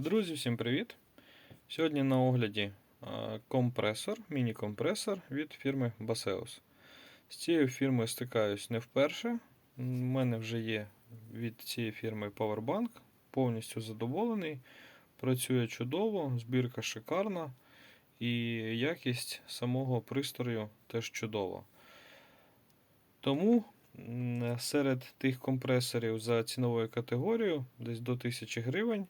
Друзі, всім привіт! Сьогодні на огляді компресор, міні-компресор від фірми Baseus. З цією фірмою стикаюсь не вперше. У мене вже є від цієї фірми Powerbank, повністю задоволений. Працює чудово, збірка шикарна і якість самого пристрою теж чудова. Тому серед тих компресорів за ціновою категорією, десь до 1000 гривень.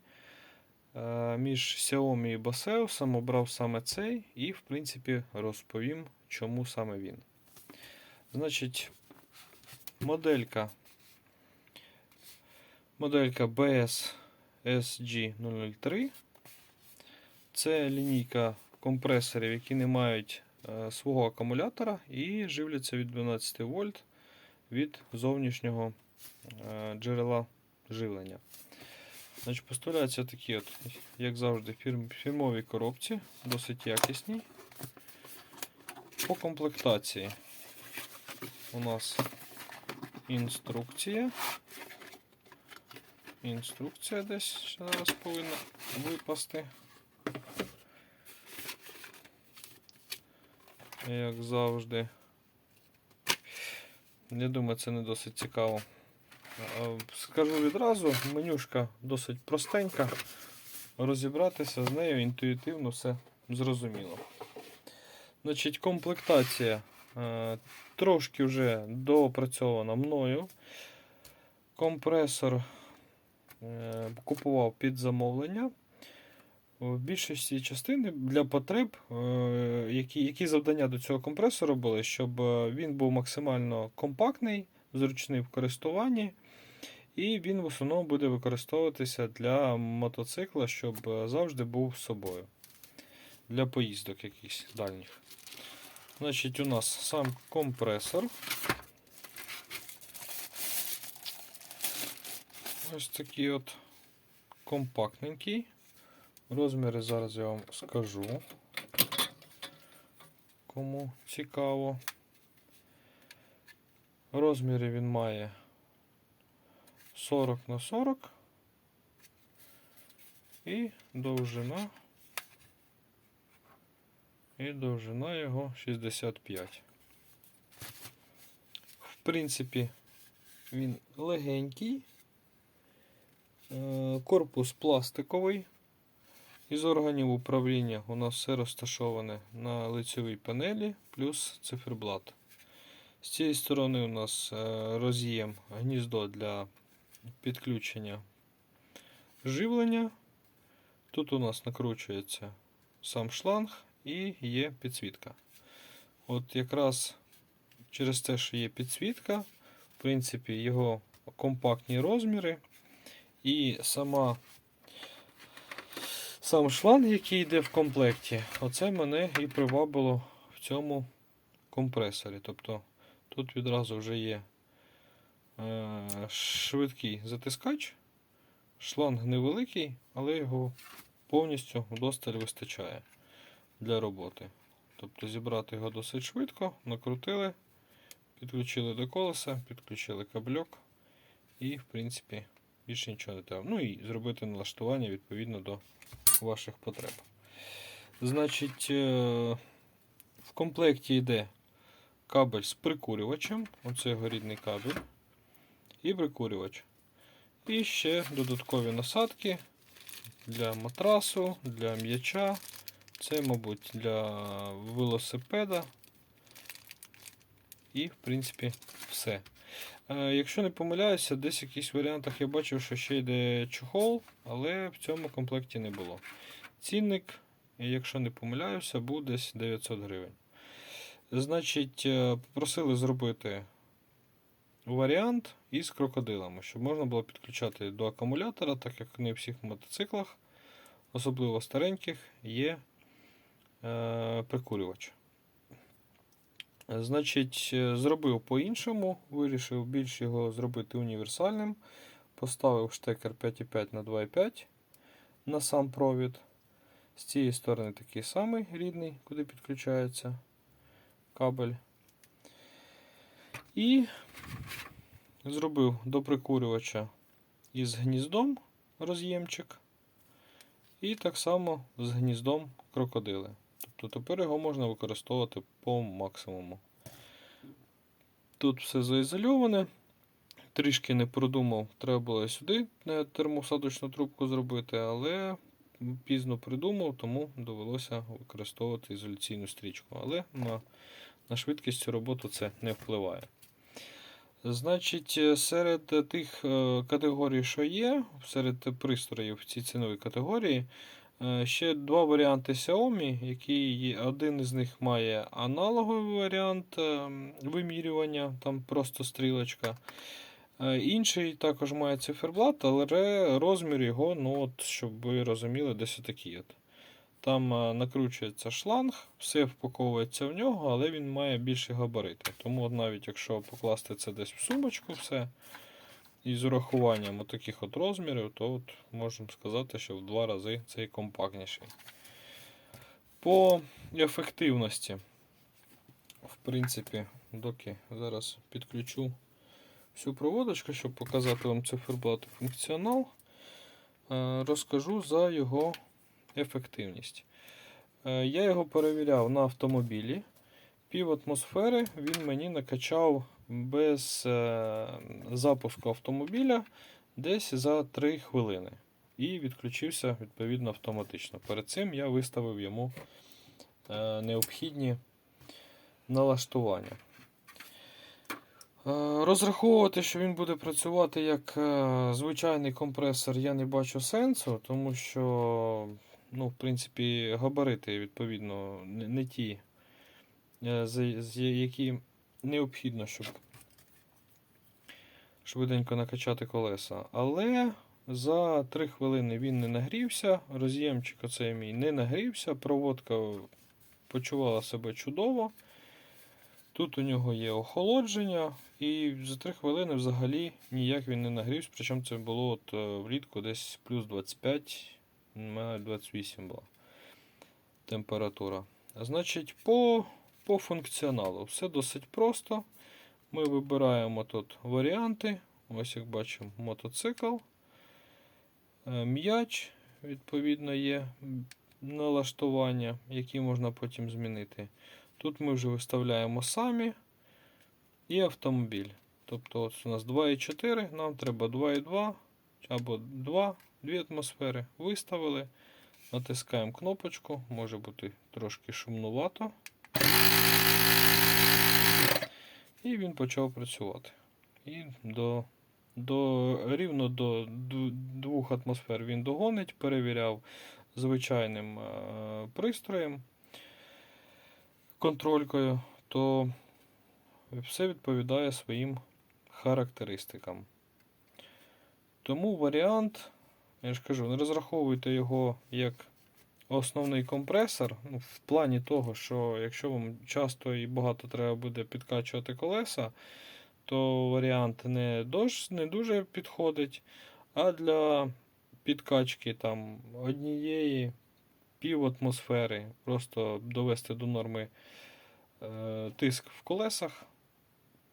Е, Між Xiaomi і Baseus обрав саме цей і, в принципі, розповім, чому саме він. Значить, моделька моделька BS SG003. Це лінійка компресорів, які не мають е, свого акумулятора і живляться від 12 вольт від зовнішнього е, джерела живлення. Значить, Поставляються такі, от, як завжди, фірм, фірмові коробці, досить якісні. По комплектації у нас інструкція. Інструкція десь зараз повинна випасти. Як завжди. Я думаю, це не досить цікаво. Скажу відразу, менюшка досить простенька. Розібратися з нею інтуїтивно все зрозуміло. Значить, комплектація е, трошки вже доопрацьована мною. Компресор е, купував під замовлення. В більшості частини для потреб, е, які, які завдання до цього компресору були, щоб він був максимально компактний, зручний в користуванні. І він в основному буде використовуватися для мотоцикла, щоб е, завжди був з собою. Для поїздок якихось дальніх. Значить, у нас сам компресор. Ось такий от компактненький. Розміри зараз я вам скажу. Кому цікаво. Розміри він має 40 на 40 і довжина. І довжина його 65. В принципі, він легенький, Е, корпус пластиковий. Із органів управління у нас все розташоване на лицевій панелі плюс циферблат. З цієї сторони у нас е, роз'єм гніздо для підключення живлення. Тут у нас накручується сам шланг і є підсвітка. От якраз через те, що є підсвітка, в принципі, його компактні розміри і сама сам шланг, який йде в комплекті, оце мене і привабило в цьому компресорі. Тобто тут відразу вже є швидкий затискач, шланг невеликий, але його повністю вдосталь вистачає для роботи. Тобто зібрати його досить швидко, накрутили, підключили до колеса, підключили кабльок і, в принципі, більше нічого не треба. Ну і зробити налаштування відповідно до ваших потреб. Значить, е, в комплекті йде кабель з прикурювачем. Оце його рідний кабель. І прикурювач. І ще додаткові насадки для матрасу, для м'яча. Це, мабуть, для велосипеда. І, в принципі, все. Е, Якщо не помиляюся, десь в якихось варіантах я бачив, що ще йде чохол, але в цьому комплекті не було. Цінник, якщо не помиляюся, був десь 900 гривень. Значить, е, попросили зробити варіант із крокодилами, щоб можна було підключати до акумулятора, так як не у всіх мотоциклах, особливо стареньких, є е, прикурювач. Значить, е, зробив по-іншому, вирішив більш його зробити універсальним. Поставив штекер 5,5 на 2,5 на сам провід. З цієї сторони такий самий рідний, куди підключається кабель. І зробив до прикурювача із гніздом роз'ємчик. І так само з гніздом крокодили. Тобто тепер його можна використовувати по максимуму. Тут все заізольоване. Трішки не продумав, треба було сюди термосадочну трубку зробити, але пізно придумав, тому довелося використовувати ізоляційну стрічку. Але на, на швидкість цю роботу це не впливає. Значить, е, серед тих е, категорій, що є, серед пристроїв в цій ціновій категорії, е, ще два варіанти Xiaomi, які один із них має аналоговий варіант е, вимірювання, там просто стрілочка. Е, Інший також має циферблат, але розмір його, ну от, щоб ви розуміли, десь отакий. От. Там е, накручується шланг, все впаковується в нього, але він має більші габарити. Тому навіть якщо покласти це десь в сумочку, все, і з урахуванням таких от розмірів, то от можемо сказати, що в два рази цей компактніший. По ефективності, в принципі, доки зараз підключу всю проводочку, щоб показати вам циферблат і функціонал, е, розкажу за його ефективність. Е, Я його перевіряв на автомобілі. Пів атмосфери він мені накачав без е, запуску автомобіля десь за 3 хвилини. І відключився відповідно автоматично. Перед цим я виставив йому е, необхідні налаштування. Розраховувати, що він буде працювати як звичайний компресор, я не бачу сенсу, тому що, ну, в принципі, габарити, відповідно, не, ті, е, з- які необхідно, щоб швиденько накачати колеса. Але за 3 хвилини він не нагрівся, роз'ємчик оцей мій не нагрівся, проводка почувала себе чудово. Тут у нього є охолодження, і за 3 хвилини взагалі ніяк він не нагрівся, причому це було от е, влітку десь плюс 25, навіть 28 була температура. Значить, по, по функціоналу все досить просто. Ми вибираємо тут варіанти. Ось як бачимо, мотоцикл. Е, М'яч, відповідно, є налаштування, які можна потім змінити. Тут ми вже виставляємо самі і автомобіль. Тобто от у нас 2,4, нам треба 2,2 або 2, 2 атмосфери. Виставили, натискаємо кнопочку, може бути трошки шумнувато. І він почав працювати. І до, до, рівно до 2 атмосфер він догонить, перевіряв звичайним е, пристроєм контролькою, то все відповідає своїм характеристикам. Тому варіант, я ж кажу, не розраховуйте його як основний компресор, ну, в плані того, що якщо вам часто і багато треба буде підкачувати колеса, то варіант не, дож, не дуже підходить. А для підкачки там однієї пів атмосфери, просто довести до норми е, тиск в колесах,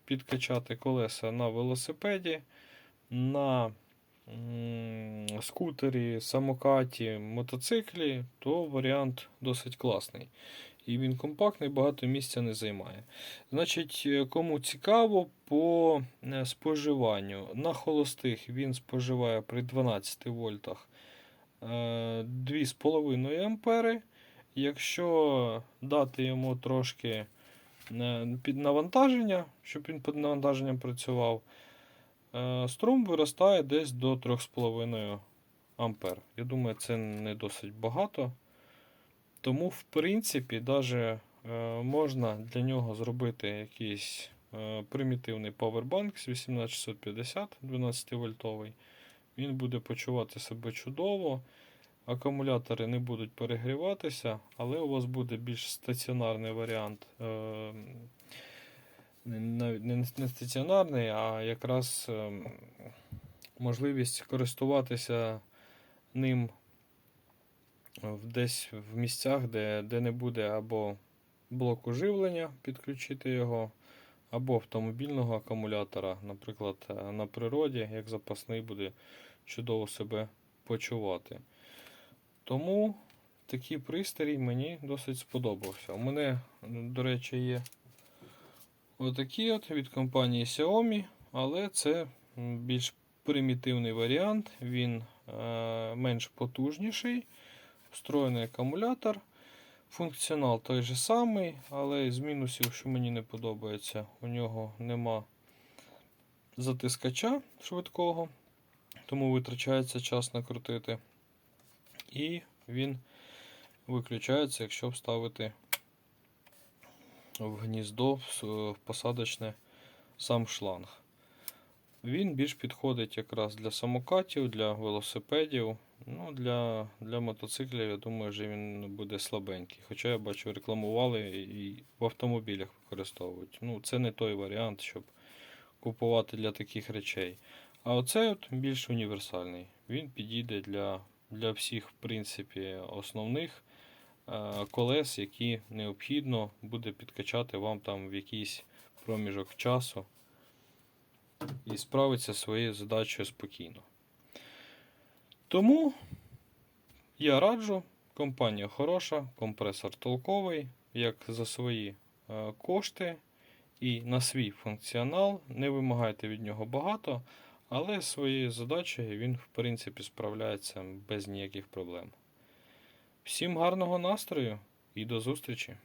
підкачати колеса на велосипеді, на скутері, самокаті, мотоциклі, то варіант досить класний. І він компактний, багато місця не займає. Значить, е, кому цікаво по е, споживанню. На холостих він споживає при 12 вольтах е, 2,5 ампери. Якщо дати йому трошки е, під навантаження, щоб він під навантаженням працював, е, струм виростає десь до 3,5 ампер. Я думаю, це не досить багато. Тому, в принципі, даже, е, можна для нього зробити якийсь е, примітивний павербанк з 18650 12 вольтовий. Він буде почувати себе чудово. Акумулятори не будуть перегріватися, але у вас буде більш стаціонарний варіант. Навіть не не стаціонарний, а якраз е, можливість користуватися ним десь в місцях, де, де не буде або блоку живлення, підключити його, або автомобільного акумулятора, наприклад, е, на природі, як запасний буде чудово себе почувати. Тому такий пристрій мені досить сподобався. У мене, до речі, є отакий от від компанії Xiaomi, але це більш примітивний варіант. Він е, менш потужніший, встроєний акумулятор. Функціонал той же самий, але з мінусів, що мені не подобається, у нього нема затискача швидкого, тому витрачається час накрутити. І він виключається, якщо вставити в гніздо в посадочне сам шланг. Він більш підходить якраз для самокатів, для велосипедів. Ну, для, для мотоциклів, я думаю, що він буде слабенький. Хоча я бачу, рекламували і в автомобілях використовують. Ну, це не той варіант, щоб купувати для таких речей. А оцей от більш універсальний. Він підійде для, для всіх, в принципі, основних колес, які необхідно буде підкачати вам там в якийсь проміжок часу і справиться своєю задачею спокійно. Тому я раджу, компанія хороша, компресор толковий, як за свої е, кошти і на свій функціонал. Не вимагайте від нього багато, але своєю задачею він, в принципі, справляється без ніяких проблем. Всім гарного настрою і до зустрічі!